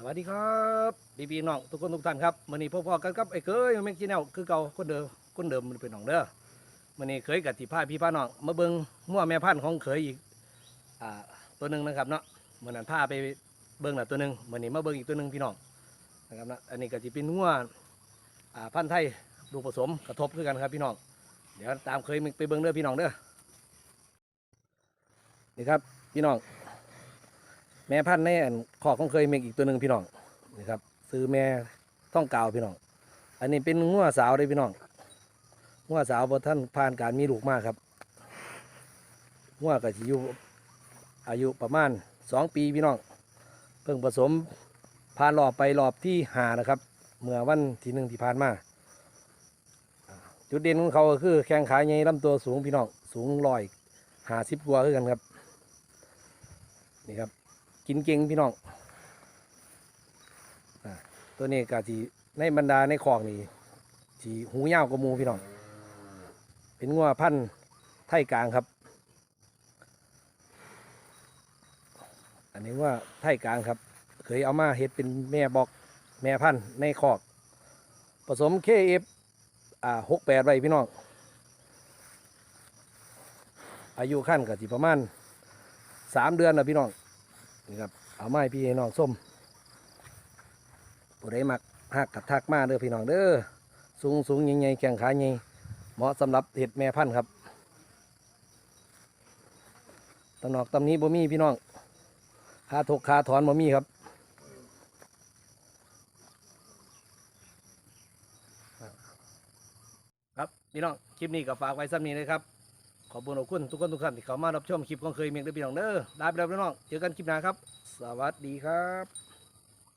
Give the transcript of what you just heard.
สวัสดีครับพี่พี่น้องทุกคนทุกท่านครับมื่อนี้พ่อๆกันกับไอ้เคยแม็กจีแนลคือเก่าคนเดิมคนเดิมมันเป็นน้องเด้อมื่อนี้เคยกับที่พาพี่พาน้องมาเบิ่งมั่วแม่พันธุ์ของเคยอีกอ่าตัวหนึ่งนะครับเนาะเมื่อนั้นพาไปเบิ่งน่ะตัวหนึ่งมื่อนี้มาเบิ่งอีกตัวหนึ่งพี่น้องนะครับนะอันนี้ก็จะเป็นมั่วอ่าพันธุ์ไทยลูผสมกระทบคือกันครับพี่น้อง เดี๋ยวตามเคยไปเบิ่งเด้อพี่น้องเด้อนี่ครับพี่น้อง แม่พันธุ์ในอันขอกของเคยเมกอีกตัวหนึ่งพี่น้องนี่ครับซื้อแม่ท่องกาวพี่น้อง อันนี้เป็นงัวสาวเลยพี่น้องงัวสาวพอท่านผ่านการมีลูกมากครับงัวก็จะอยู่อายุประมาณสองปีพี่น้องเพิ่งผสมผ่านรอบไปรอบที่หานะครับ เมื่อวันที่หนึ่งที่ผ่านมาจุดเด่นของเขาคือแข้งขาใหญ่ลำตัวสูงพี่น้องสูงร้อยหาสิบกว่าคือกันครับนี่ครับ กินเก่งพี่น้องอตัวนี้กะทีในบรรดาในคอกนี่ที่หูยาวกว่ามูพี่น้อง เป็นงัวพันธุ์ไทยกลางครับ อันนี้ว่าไทยกลางครับ เคยเอามาเฮ็ดเป็นแม่บอกแม่พันธุ์ในคอก ผสมเคเอฟอ่าหกแปดไว้พี่น้อง อายุขั้นก็สิประมาณสามเดือนนะพี่น้อง นี่ครับเอาไม้พี่น้องส้มผู้ใดมักหักกับทักมาเด้อพี่น้องเด้อสูงสูงใหญ่ๆแข้งขาใหญ่เหมาะสำหรับเห็ดแม่พันธุ์ครับตำหนอกตำนี้บ่มีพี่น้องคาถกคาถอนบ่มีครับครับพี่น้องคลิปนี้ก็ฝากไว้ซ้ำนี้เลยครับ ขอบคุณขอบคุณทุกคนทุกท่านที่เข้ามารับชมคลิปของเคยเมียงเด้อพี่น้องเด้อได้ไปแล้วพี่น้องเจอกันคลิปหน้าครับ สวัสดีครับ